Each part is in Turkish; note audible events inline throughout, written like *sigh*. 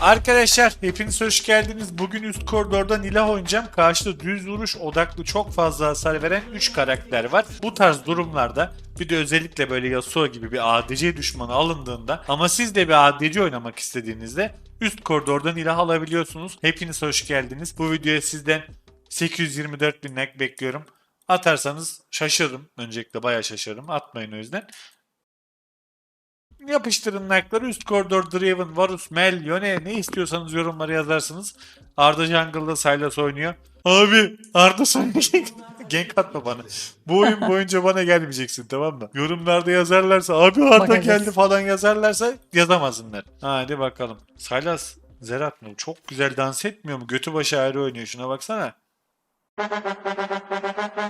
Arkadaşlar hepiniz hoş geldiniz. Bugün üst koridorda Nilah oynayacağım. Karşıda düz vuruş odaklı çok fazla hasar veren 3 karakter var. Bu tarz durumlarda bir de özellikle böyle Yasuo gibi bir ADC düşmanı alındığında ama siz de bir ADC oynamak istediğinizde üst koridorda Nilah alabiliyorsunuz. Hepiniz hoş geldiniz. Bu videoya sizden 824 bin like bekliyorum. Atarsanız şaşırırım. Öncelikle bayağı şaşırırım. Atmayın o yüzden. Yapıştırın like'ları. Üst koridor, Draven, Varus, Mel, Yone ne istiyorsanız yorumlara yazarsınız. Arda Jungle'da Sylas oynuyor. Abi Arda sen *laughs* Gank atma bana. Bu oyun boyunca bana gelmeyeceksin tamam mı? Yorumlarda yazarlarsa abi Arda Bakacağız. geldi falan yazarlarsa yazamazsınlar. Hadi bakalım. Sylas Zerat mı? Çok güzel dans etmiyor mu? Götü başı ayrı oynuyor. Şuna baksana.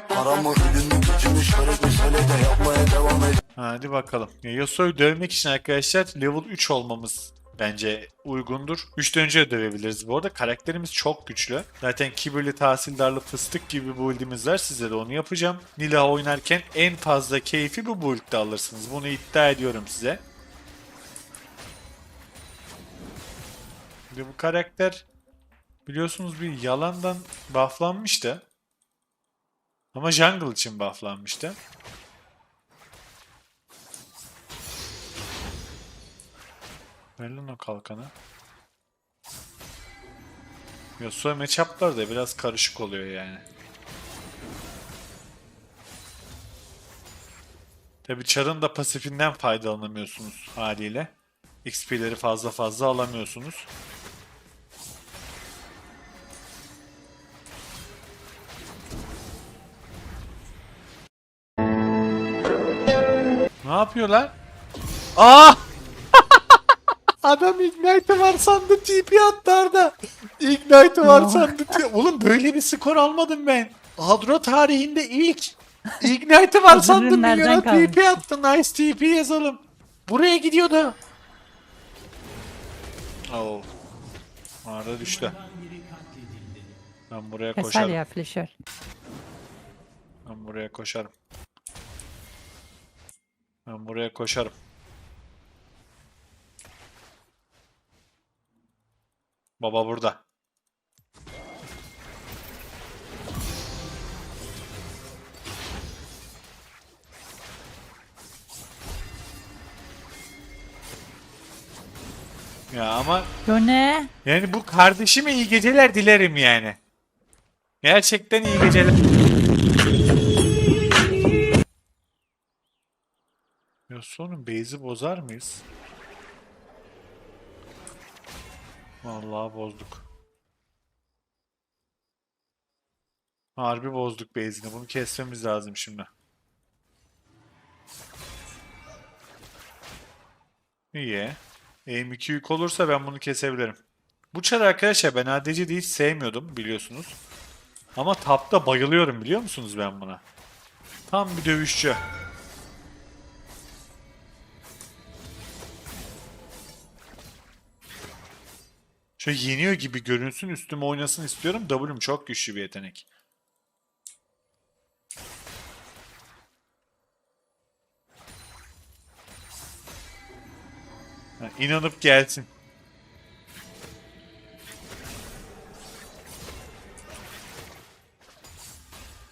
Paramı ürünü gücünü şöyle mesele de yapmaya devam et. Hadi bakalım. Ya Yasuo'yu dövmek için arkadaşlar level 3 olmamız bence uygundur. 3'ten önce de dövebiliriz bu arada. Karakterimiz çok güçlü. Zaten kibirli tahsildarlı fıstık gibi build'imiz var. Size de onu yapacağım. Nila oynarken en fazla keyfi bu build'de alırsınız. Bunu iddia ediyorum size. Şimdi bu karakter biliyorsunuz bir yalandan bufflanmıştı. Ama jungle için bufflanmıştı. Ver lan o kalkanı. Yasuo matchup'lar da biraz karışık oluyor yani. Tabi Char'ın da pasifinden faydalanamıyorsunuz haliyle. XP'leri fazla fazla alamıyorsunuz. Ne yapıyorlar? Aa! Adam Ignite var sandı TP attı Arda. Ignite var sandı. TP. Oğlum böyle bir skor almadım ben. Adro tarihinde ilk. Ignite var sandım milyona TP attı. Nice TP yazalım. Buraya gidiyordu. Oo. Arda düştü. Ben buraya Keser koşarım. ya Flasher. Ben buraya koşarım. Ben buraya koşarım. Baba burada. Ya ama Yo ne? yani bu kardeşime iyi geceler dilerim yani. Gerçekten iyi geceler. Yasuo'nun base'i bozar mıyız? Vallahi bozduk. Harbi bozduk base'ini. Bunu kesmemiz lazım şimdi. İyi. Aim 2 yük olursa ben bunu kesebilirim. Bu çar arkadaşlar ben ADC'yi de hiç sevmiyordum biliyorsunuz. Ama tapta bayılıyorum biliyor musunuz ben buna? Tam bir dövüşçü. Şöyle yeniyor gibi görünsün üstüme oynasın istiyorum. W'm çok güçlü bir yetenek. Ha, inanıp gelsin.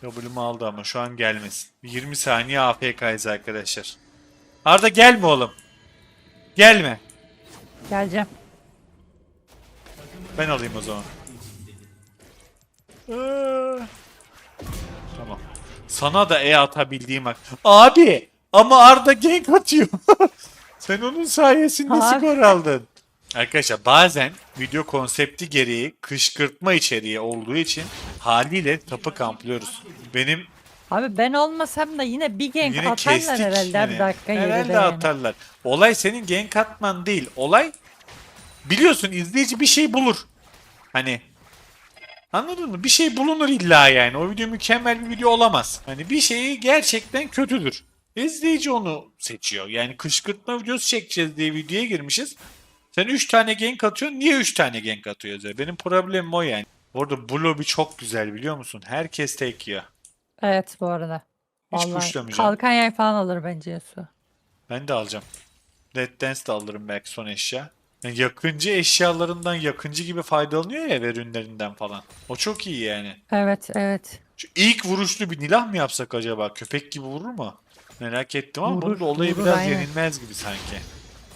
W'mu aldı ama şu an gelmesin. 20 saniye AFK'yız arkadaşlar. Arda gelme oğlum. Gelme. Geleceğim. Ben alayım o zaman. Ee, Tamam. Sana da E atabildiğim hak. Abi ama Arda gank atıyor. *laughs* Sen onun sayesinde Abi. skor aldın. Arkadaşlar bazen video konsepti gereği kışkırtma içeriği olduğu için haliyle tapı kamplıyoruz. Benim Abi ben olmasam da yine bir gank yine atarlar kestik herhalde yine. bir dakika Herhalde geride yani. atarlar. Olay senin gank atman değil. Olay biliyorsun izleyici bir şey bulur. Hani anladın mı? Bir şey bulunur illa yani. O video mükemmel bir video olamaz. Hani bir şeyi gerçekten kötüdür. İzleyici onu seçiyor. Yani kışkırtma videosu çekeceğiz diye videoya girmişiz. Sen 3 tane gank atıyorsun. Niye 3 tane gank atıyoruz? Benim problemim o yani. Orada bu lobby çok güzel biliyor musun? Herkes tek yiyor. Evet bu arada. Hiç Vallahi kuşlamayacağım. kalkan yay falan alır bence Yasuo. Ben de alacağım. Dead Dance de alırım belki son eşya. Yani yakıncı eşyalarından yakıncı gibi faydalanıyor ya ürünlerinden falan. O çok iyi yani. Evet evet. Şu ilk vuruşlu bir nilah mı yapsak acaba? Köpek gibi vurur mu? Merak ettim ama Vurur, bunun da olayı vurur, biraz aynen. yenilmez gibi sanki.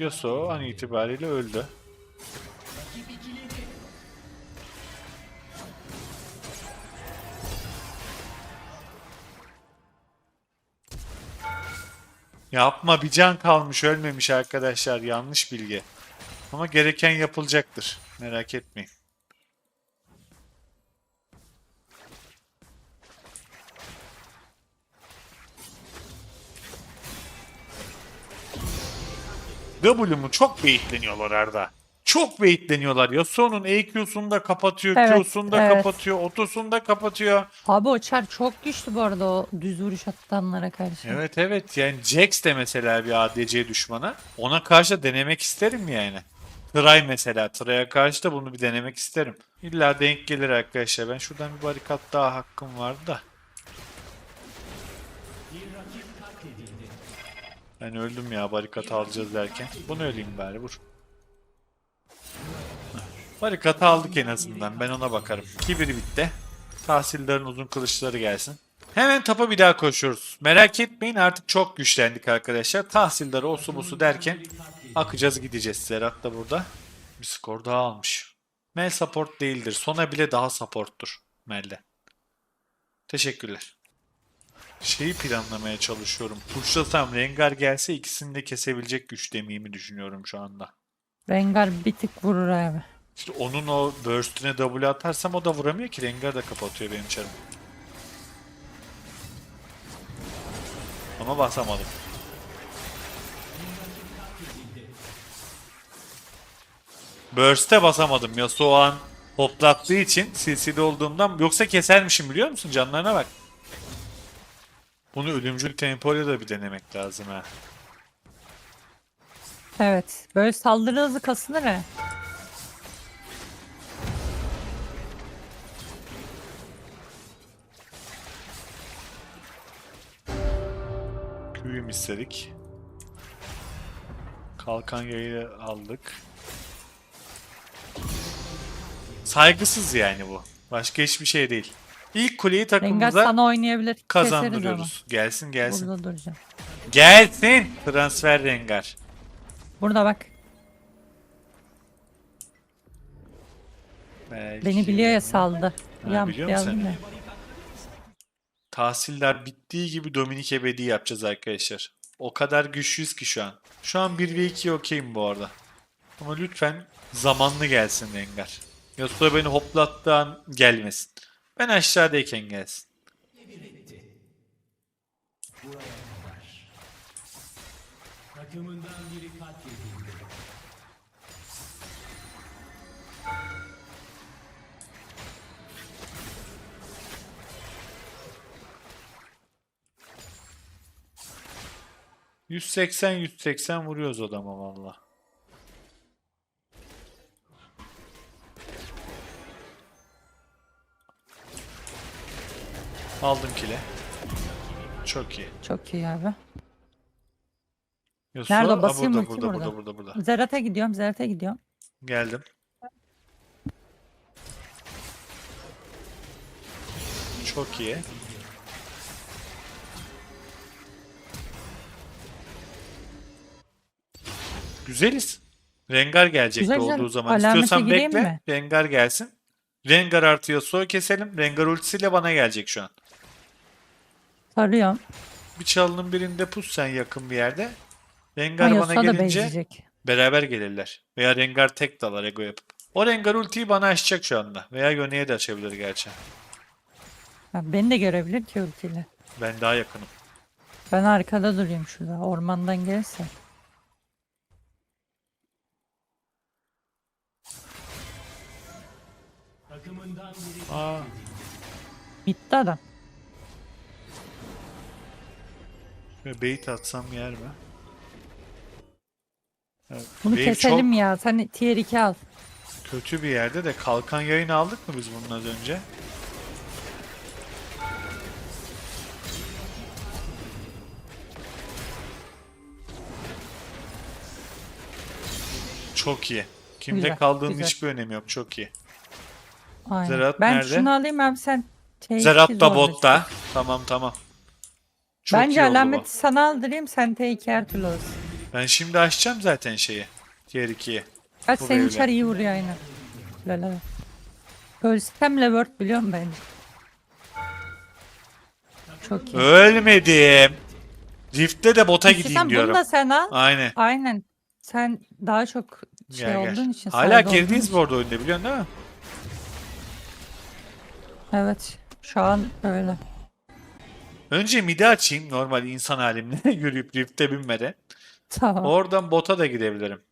Yasuo an itibariyle öldü. Yapma bir can kalmış ölmemiş arkadaşlar yanlış bilgi. Ama gereken yapılacaktır. Merak etmeyin. W'mu çok beyitleniyorlar Arda. Çok beyitleniyorlar. Yasuo'nun EQ'sunu da kapatıyor, Evet, Q'sunu da evet. kapatıyor, otosunu da kapatıyor. Abi o çar çok güçlü bu arada o düz vuruş atanlara karşı. Evet evet yani Jax de mesela bir ADC düşmana. Ona karşı denemek isterim yani. Tray mesela. Tray'a karşı da bunu bir denemek isterim. İlla denk gelir arkadaşlar. Ben şuradan bir barikat daha hakkım vardı da. Ben öldüm ya barikat alacağız derken. Bunu öleyim bari vur. Barikatı aldık en azından. Ben ona bakarım. Kibiri bitti. Tahsildarın uzun kılıçları gelsin. Hemen tapa bir daha koşuyoruz. Merak etmeyin artık çok güçlendik arkadaşlar. Tahsildarı osu busu derken akacağız gideceğiz. Serhat da burada. Bir skor daha almış. Mel support değildir. Sona bile daha supporttur Mel'de. Teşekkürler. Şeyi planlamaya çalışıyorum. Pushlasam Rengar gelse ikisini de kesebilecek güçte miyimi düşünüyorum şu anda. Rengar bir tık vurur abi. İşte onun o burst'üne W atarsam o da vuramıyor ki. Rengar da kapatıyor benim çarımı. Ama basamadım. Burst'e basamadım ya soğan hoplattığı için silsili olduğumdan yoksa kesermişim biliyor musun canlarına bak. Bunu ölümcül tempoyla da bir denemek lazım ha. Evet. Böyle saldırı hızı kasılır ha. Q'yum istedik. Kalkan yayı aldık. Saygısız yani bu. Başka hiçbir şey değil. İlk kuleyi Rengar takımımıza sana oynayabilir. Keseriz ama. kazandırıyoruz. Gelsin gelsin. Burada duracağım. Gelsin. Transfer Rengar. Burada bak. Belki- Beni biliyor ya saldı. Ha, Yan, biliyor musun yazdım sen? ya. Tahsiller bittiği gibi Dominik Ebedi yapacağız arkadaşlar. O kadar güçlüyüz ki şu an. Şu an 1 ve 2 okeyim bu arada. Ama lütfen zamanlı gelsin Rengar. Yasuo beni hoplattığı an gelmesin. Ben aşağıdayken gelsin. ...180 180 vuruyoruz adama valla. Aldım kile. Çok iyi. Çok iyi abi. Yasuo, Nerede? Basayım burada, ulti burada, burada. burada, burada, burada. Zerat'a gidiyorum. Zerat'a gidiyorum. Geldim. Çok iyi. Güzeliz. Rengar gelecek Güzel, olduğu güzel. zaman. Alamete İstiyorsan bekle. mi? Rengar gelsin. Rengar artı Yasuo keselim. Rengar ultisiyle bana gelecek şu an. Sarıyor. Bir çalının birinde pus sen yakın bir yerde. Rengar Hayır, bana gelince beraber gelirler. Veya Rengar tek dalar ego yapıp. O Rengar ultiyi bana açacak şu anda. Veya Yone'ye de açabilir gerçi. Ya beni de görebilir ki ultiyle. Ben daha yakınım. Ben arkada durayım şurada. Ormandan gelirse. Aa. Bitti adam. Şöyle bait atsam yer mi? Evet, Bunu wave keselim ya. Sen tier 2 al. Çok kötü bir yerde de kalkan yayını aldık mı biz bunun az önce? Çok iyi. Kimde Güzel, kaldığının güzel. hiçbir önemi yok. Çok iyi. Aynen. Zerat ben nerede? şunu alayım abi sen T2 Zerat da botta. Tamam tamam. Çok Bence iyi oldu bu. alameti sana aldırayım sen T2 her türlü olsun. Ben şimdi açacağım zaten şeyi. Tier 2'yi. Kaç Bu senin böyle. içeri iyi vuruyor aynen. Lala. Ölsem Levert biliyorum bence. Çok iyi. Ölmedim. Rift'te de bota gideyim İstiyorsan diyorum. bunu da sen al. Aynen. Aynen. Sen daha çok şey Gel gel. olduğun için. Hala saygı olduğun gerideyiz için. bu arada oyunda biliyorsun değil mi? Evet. Şu an öyle. Önce midi açayım normal insan halimle *laughs* yürüyüp Rift'e binmeden. Tamam. Oradan bota da gidebilirim.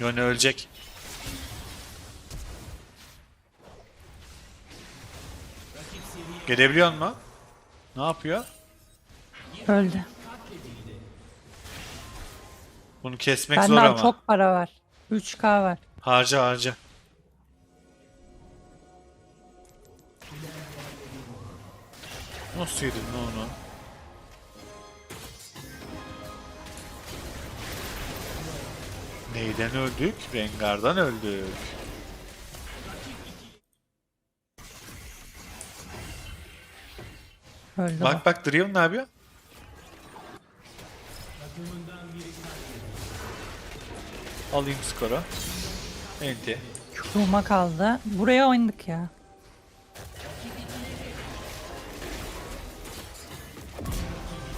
Yone ölecek. Gelebiliyor mu? Ne yapıyor? Öldü. Bunu kesmek Bende zor ama. çok para var. 3K var. Harca harca. Nasıl yedin lan onu? Neyden öldük? Rengar'dan öldük. Öldü. o. Bak bak Driven ne yapıyor? Alayım skoru. Enti. Kuruma kaldı. Buraya oynadık ya.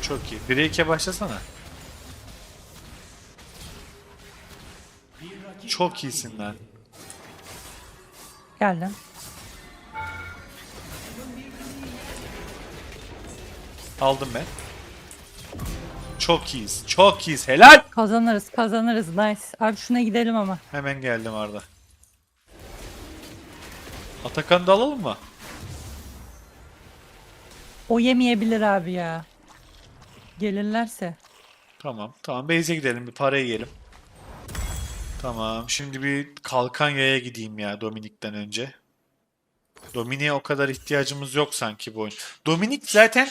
Çok iyi. 1'e 2'ye başlasana. Çok iyisin lan. Geldim. Aldım ben. Çok iyiyiz. Çok iyiyiz. Helal. Kazanırız kazanırız. Nice. Abi şuna gidelim ama. Hemen geldim Arda. Atakan'ı da alalım mı? O yemeyebilir abi ya. Gelirlerse. Tamam. Tamam. Base'e gidelim. Bir para yiyelim. Tamam. Şimdi bir kalkan yaya gideyim ya Dominik'ten önce. Dominik'e o kadar ihtiyacımız yok sanki bu oyun. Dominik zaten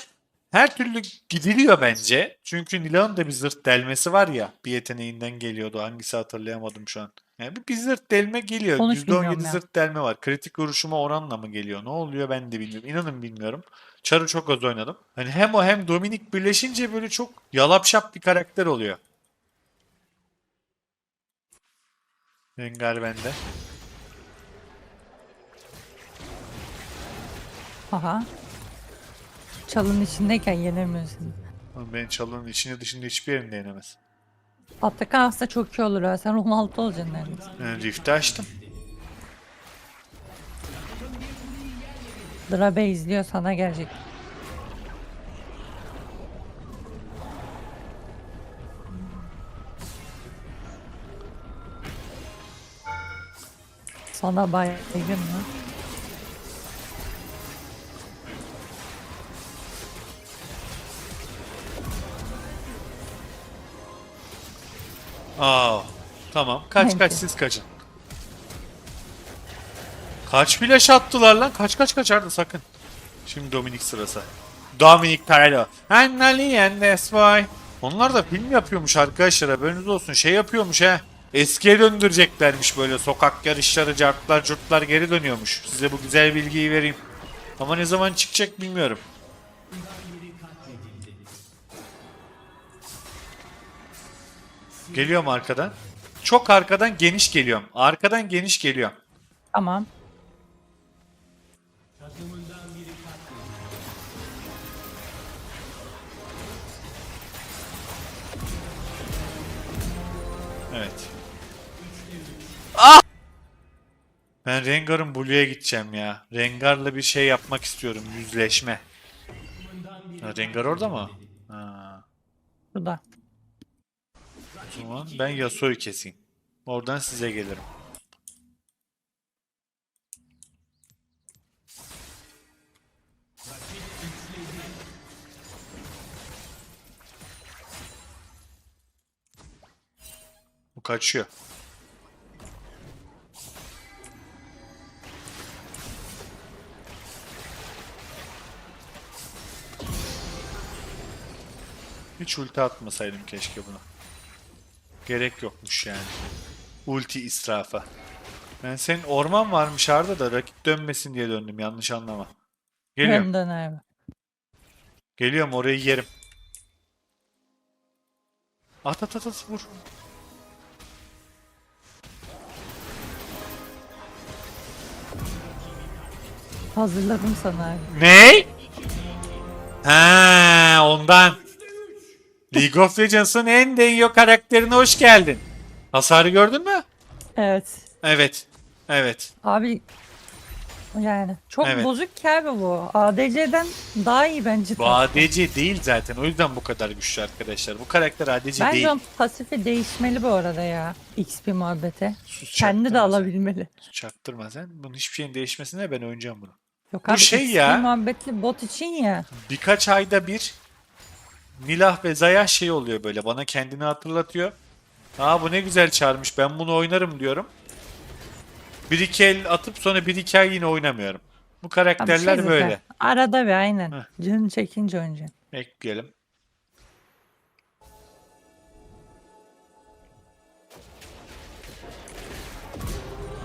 her türlü gidiliyor bence. Çünkü Nilah'ın da bir zırt delmesi var ya. Bir yeteneğinden geliyordu. Hangisi hatırlayamadım şu an. Yani bir, zırt delme geliyor. Onu hiç bilmiyorum %17 ya. zırt delme var. Kritik vuruşuma oranla mı geliyor? Ne oluyor ben de bilmiyorum. İnanın bilmiyorum. Char'ı çok az oynadım. Hani hem o hem Dominik birleşince böyle çok yalapşap bir karakter oluyor. Rengar bende. Aha. Çalın içindeyken yenemiyorsun. Ama Ben çalının içinde dışında hiçbir yerinde yenemez. Atakan aslında çok iyi olur ha. Sen 16 olacaksın neredeyse. Yani Rift'i açtım. Drabe izliyor sana gelecek. Sana baygın mı? Aa, tamam. Kaç kaç siz kaçın. Kaç flash attılar lan? Kaç kaç kaç Arda sakın. Şimdi Dominik sırası. Dominik Perello. Annali and that's. Onlar da film yapıyormuş arkadaşlar haberiniz olsun. Şey yapıyormuş ha. Eskiye döndüreceklermiş böyle sokak yarışları, cartlar, curtlar geri dönüyormuş. Size bu güzel bilgiyi vereyim. Ama ne zaman çıkacak bilmiyorum. Geliyorum arkadan. Çok arkadan geniş geliyorum. Arkadan geniş geliyorum. Tamam. Evet. Ah! Ben Rengar'ın Blue'ya gideceğim ya. Rengar'la bir şey yapmak istiyorum. Yüzleşme. Ha, Rengar orada mı? Ha, Burada. o zaman ben Yasuo'yu keseyim. Oradan size gelirim. Kaçıyor. Hiç ulti atmasaydım keşke buna. Gerek yokmuş yani. Ulti israfa. Ben senin orman varmış Arda da rakip dönmesin diye döndüm yanlış anlama. Geliyorum. Dön abi. Geliyorum orayı yerim. At at at at vur. Hazırladım sana. Ne? Ha ondan. League of Legends'ın en denyo karakterine hoş geldin. Hasarı gördün mü? Evet. Evet. Evet. Abi yani çok Evet. bozuk ki abi bu. ADC'den daha iyi bence. Bu. ADC değil zaten. O yüzden bu kadar güçlü arkadaşlar. Bu karakter ADC Bence değil. onun pasifi değişmeli bu arada ya. XP muhabbete. Sus, Kendi de çaktırma sen. alabilmeli. Çaktırma sen. Bunun hiçbir şeyin değişmesine ben oynayacağım bunu. Yok Bu abi şey ya. muhabbetli bot için ya. birkaç ayda bir Nilah ve Zaya şey oluyor böyle bana kendini hatırlatıyor. Aa bu ne güzel çağırmış ben bunu oynarım diyorum. Bir iki el atıp sonra bir iki ay yine oynamıyorum. Bu Abi karakterler şey zaten, böyle. Arada bir aynen. Heh. Çekince oynayacaksın. Ekleyelim.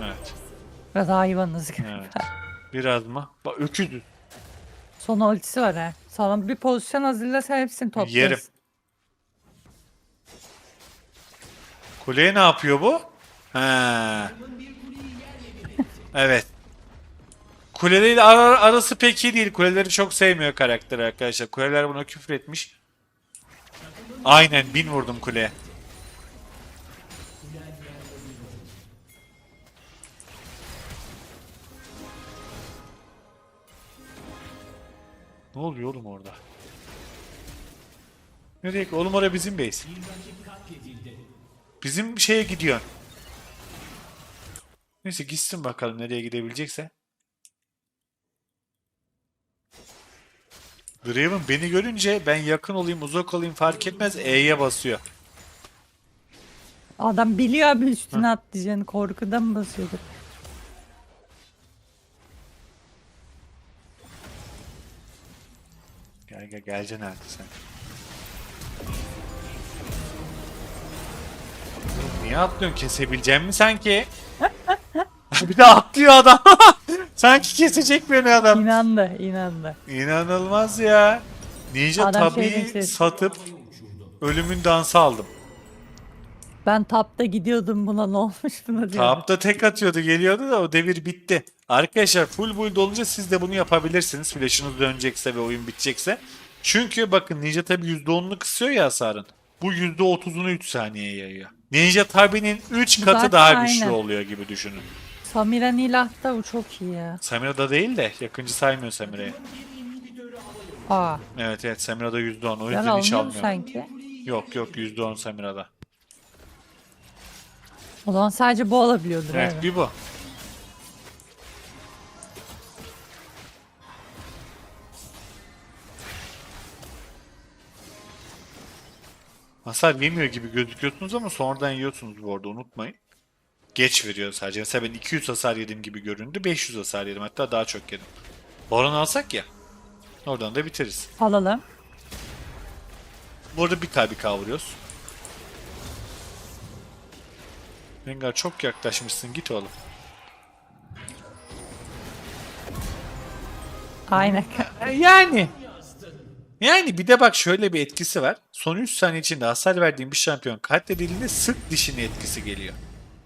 Evet. Biraz hayvanız gibi. Evet. Biraz mı? Bak öküzüz. Son ultisi var ha. Sana bir pozisyon hazırlasa hepsini toplarız. Yerim. Kuleye ne yapıyor bu? Ha. *laughs* Evet. Kuleyle ar- arası pek iyi değil. Kuleleri çok sevmiyor karakter arkadaşlar. Kuleler buna küfür etmiş. Aynen bin vurdum kuleye. Ne oluyor oğlum orada? Nereye? Oğlum oraya bizim base. Bizim şeye gidiyor. Neyse gitsin bakalım nereye gidebilecekse. Draven beni görünce ben yakın olayım uzak olayım fark etmez E'ye basıyor. Adam biliyor abi üstüne atlayacağını korkudan basıyordur? Gel gel geleceksin artık sen. Niye atlıyorsun? Kesebileceğim mi sanki? *laughs* bir de atlıyor adam. *laughs* sanki kesecek beni adam. İnandı, inandı. İnanılmaz ya. Ninja Adam tabii demiş. satıp ölümün dansı aldım. Ben tapta gidiyordum buna ne olmuş buna diyor. Tapta tek atıyordu geliyordu da o devir bitti. Arkadaşlar full build olunca siz de bunu yapabilirsiniz. Flash'ınız dönecekse ve oyun bitecekse. Çünkü bakın Ninja tabi %10'unu kısıyor ya hasarın. Bu %30'unu 3 saniyeye yayıyor. Ninja tabi'nin 3 katı Zaten daha güçlü aynen. oluyor gibi düşünün. Samira Nilah'ta bu çok iyi ya. Samira'da değil de yakıncı saymıyor Samira'yı. Aa, Evet evet Samira'da %10 o ben yüzden hiç almıyor mu almıyor. sanki? Yok yok %10 Samira'da. O zaman sadece bu olabiliyordur Evet abi. bir bu. Hasar yemiyor gibi gözüküyorsunuz ama sonradan yiyorsunuz bu arada unutmayın. Geç veriyor sadece. Mesela ben 200 hasar yedim gibi göründü. 500 hasar yedim hatta daha çok yedim. Baron alsak ya. Oradan da biteriz. Alalım. Bu arada bir k bir k vuruyoruz. Rengar çok yaklaşmışsın git oğlum. Aynen. Yani. Yani bir de bak şöyle bir etkisi var. Son 3 saniye içinde hasar verdiğin bir şampiyon katledildiğinde sık dişini etkisi geliyor.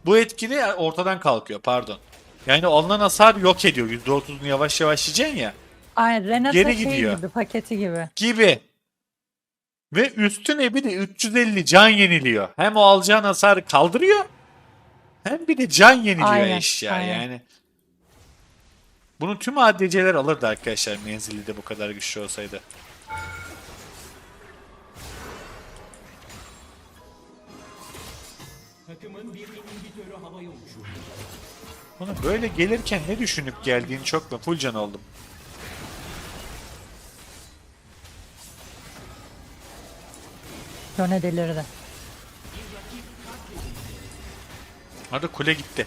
Bu etkili ortadan kalkıyor pardon. Yani alınan hasar yok ediyor. %30'unu yavaş yavaş yiyeceksin ya. Aynen Renata Geri şey gidiyor. gibi paketi gibi. Gibi. Ve üstüne bir de 350 can yeniliyor. Hem o alacağın hasarı kaldırıyor. Hem bir de can yeniliyor Aynen, eşya aynen. yani. Bunu tüm ADC'ler alırdı arkadaşlar menzili de bu kadar güçlü olsaydı. Bana böyle gelirken ne düşünüp geldiğini çok mu full can oldum. Yöne delirdi. Arada kule gitti.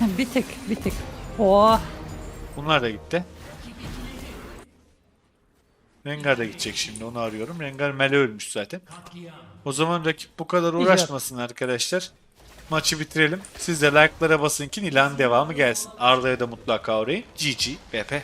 *laughs* bir tık bir tık. Oh. Bunlar da gitti. Rengar da gidecek şimdi onu arıyorum. Rengar mele ölmüş zaten. O zaman rakip bu kadar uğraşmasın arkadaşlar. Maçı bitirelim. Siz de like'lara basın ki Nilan devamı gelsin. Arda'ya da mutlaka uğrayın. GG, BP.